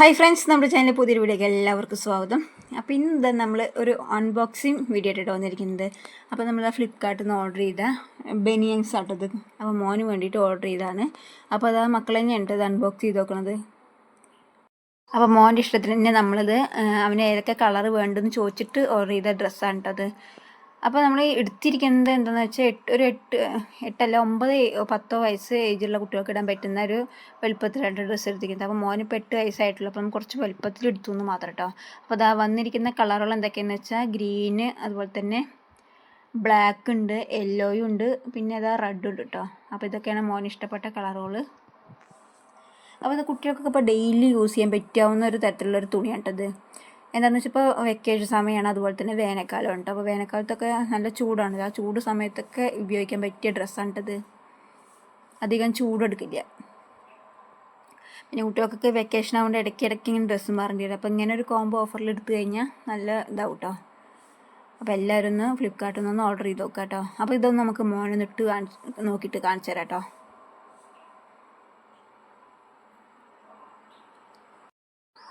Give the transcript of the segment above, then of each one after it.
Hi friends നമ്മുടെ ചാനലിൽ പുതിയൊരു വീഡിയോക്ക് എല്ലാവർക്കും സ്വാഗതം. അപ്പോൾ ഇന്ന് നമ്മൾ ഒരു അൺബോക്സിങ് വീഡിയോ ആയിട്ട് വന്നിരിക്കുന്നത്. അപ്പോൾ നമ്മൾ ഫ്ലിപ്കാർട്ടിൽ നിന്ന് ഓർഡർ ചെയ്ത ബനിയൻസ് ആട്ടത് അപ്പോൾ മോന് വേണ്ടിയിട്ട് ഓർഡർ ചെയ്തതാണ്. അപ്പോൾ അത് ആ മക്കൾ തന്നെയാണ് ഇത് അൺബോക്സ് ചെയ്ത് നോക്കണത് അപ്പോൾ മോന്റെ ഇഷ്ടത്തിന് തന്നെ നമ്മളിത് അവന് ഏതൊക്കെ കളർ വേണ്ടെന്ന് ചോദിച്ചിട്ട് ഓർഡർ ചെയ്ത ഡ്രസ്സാണ് കേട്ടത് അപ്പോൾ നമ്മൾ എടുത്തിരിക്കുന്നത് എന്താണെന്ന് വെച്ചാൽ എട്ട് ഒരു എട്ട് എട്ടല്ല ഒമ്പത് പത്തോ വയസ്സ് ഏജുള്ള കുട്ടികൾക്ക് ഇടാൻ പറ്റുന്ന ഒരു വലുപ്പത്തിലായിട്ട് ഡ്രസ്സ് എടുത്തിരിക്കുന്നത്. അപ്പോൾ മോന് ഇപ്പോൾ എട്ട് വയസ്സായിട്ടുള്ളൂ അപ്പം കുറച്ച് വലുപ്പത്തിൽ എടുത്തു എന്ന് മാത്രം കേട്ടോ അപ്പോൾ അതാ വന്നിരിക്കുന്ന കളറുകൾ എന്തൊക്കെയാണെന്ന് വെച്ചാൽ ഗ്രീന് അതുപോലെ തന്നെ ബ്ലാക്ക് ഉണ്ട് യെല്ലോയും ഉണ്ട് പിന്നെ അതാ റെഡും ഉണ്ട് കേട്ടോ അപ്പോൾ ഇതൊക്കെയാണ് മോന് ഇഷ്ടപ്പെട്ട കളറുകൾ അപ്പോൾ ഇത് കുട്ടികൾക്കൊക്കെ ഇപ്പോൾ ഡെയിലി യൂസ് ചെയ്യാൻ പറ്റാവുന്ന ഒരു തരത്തിലുള്ള ഒരു തുണിയാണ് കേട്ടത് എന്താണെന്ന് വെച്ചാൽ ഇപ്പോൾ വെക്കേഷൻ സമയമാണ് അതുപോലെ തന്നെ വേനൽക്കാലം ഉണ്ട്. അപ്പോൾ വേനൽക്കാലത്തൊക്കെ നല്ല ചൂടാണ്. ആ ചൂട് സമയത്തൊക്കെ ഉപയോഗിക്കാൻ പറ്റിയ ഡ്രസ്സാണ് കേട്ടത് അധികം ചൂടെടുക്കില്ല പിന്നെ കുട്ടികൾക്കൊക്കെ വെക്കേഷൻ ആവുകൊണ്ട് ഇടയ്ക്ക് ഇടയ്ക്ക് ഇങ്ങനെ ഡ്രസ്സ് മാറേണ്ടി വരും. അപ്പോൾ ഇങ്ങനെ ഒരു കോംബോ ഓഫറിൽ എടുത്തു കഴിഞ്ഞാൽ നല്ല ഇതാവും കേട്ടോ അപ്പോൾ എല്ലാവരും ഒന്ന് ഫ്ലിപ്കാർട്ടിൽ നിന്ന് ഓർഡർ ചെയ്ത് നോക്കാം കേട്ടോ അപ്പോൾ ഇതൊന്ന് നമുക്ക് മോനെ നിട്ട് കാണിച്ച് നോക്കിയിട്ട് കാണിച്ചു തരാം കേട്ടോ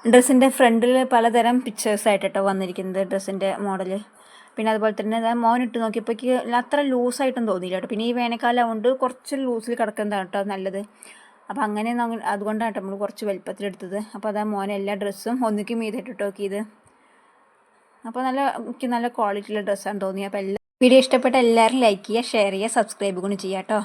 ഡ്രസ്സിന്റെ ഫ്രണ്ടിൽ പലതരം പിക്ചേഴ്സ് ആയിട്ടോ വന്നിരിക്കുന്നത് ഡ്രസ്സിന്റെ മോഡൽ പിന്നെ അതുപോലെ തന്നെ മോൻ ഇട്ട് നോക്കിയപ്പോഴേക്ക് അത്ര ലൂസായിട്ടും തോന്നിയില്ല കേട്ടോ. പിന്നെ ഈ വേനൽക്കാലം കൊണ്ട് കുറച്ച് ലൂസിൽ കിടക്കുന്നതാണ് കേട്ടോ നല്ലത്. അപ്പോൾ അങ്ങനെ അതുകൊണ്ടാണ് കേട്ടോ നമ്മൾ കുറച്ച് വലിപ്പത്തിലെടുത്തത് അപ്പോൾ അതാ മോൻ എല്ലാ ഡ്രസ്സും ഒന്നിക്ക് മീതിട്ട് നോക്കിയത്. അപ്പോൾ നല്ല എനിക്ക് നല്ല ക്വാളിറ്റിയുള്ള ഡ്രസ്സാണ് തോന്നിയത് അപ്പോൾ എല്ലാ വീഡിയോ ഇഷ്ടപ്പെട്ട എല്ലാവരും ലൈക്ക് ചെയ്യുക ഷെയർ ചെയ്യുക സബ്സ്ക്രൈബ് കൂടി ചെയ്യാം കേട്ടോ.